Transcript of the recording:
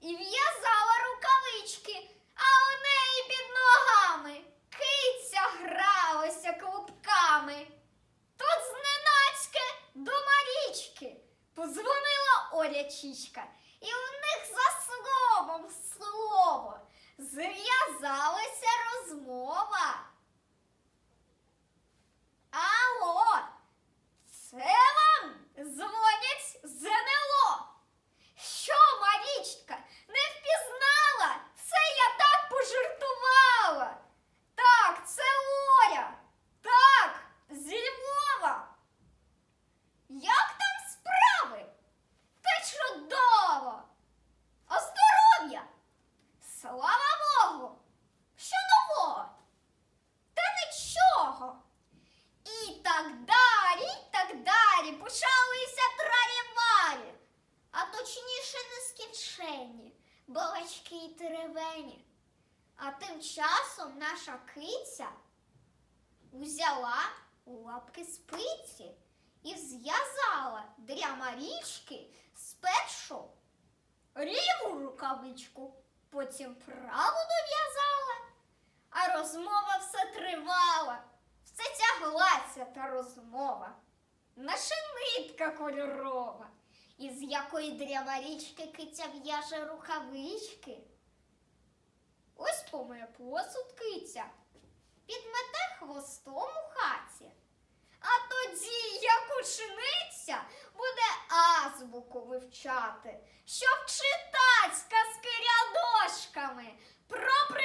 і в'язала рукавички, а у неї під ногами киця гралася клубками. Тут зненацьке до Марічки позвонила Оля Чічка, і у них за словом слово зв'язалася так далі, так далі почалися трарі-марі, а точніше нескінченні балачки й теревені. А тим часом наша киця узяла у лапки спиці і зв'язала для Марічки спершу ліву рукавичку, потім праву дов'язала, а розмова все тривала. Все тяглася та розмова. Наша нитка кольорова, із якої для Марічки киця в'яже рукавички. Ось помиє посуд киця, підмете хвостом у хаті. А тоді, як учениця, буде азбуку вивчати, щоб читать казки рядочками про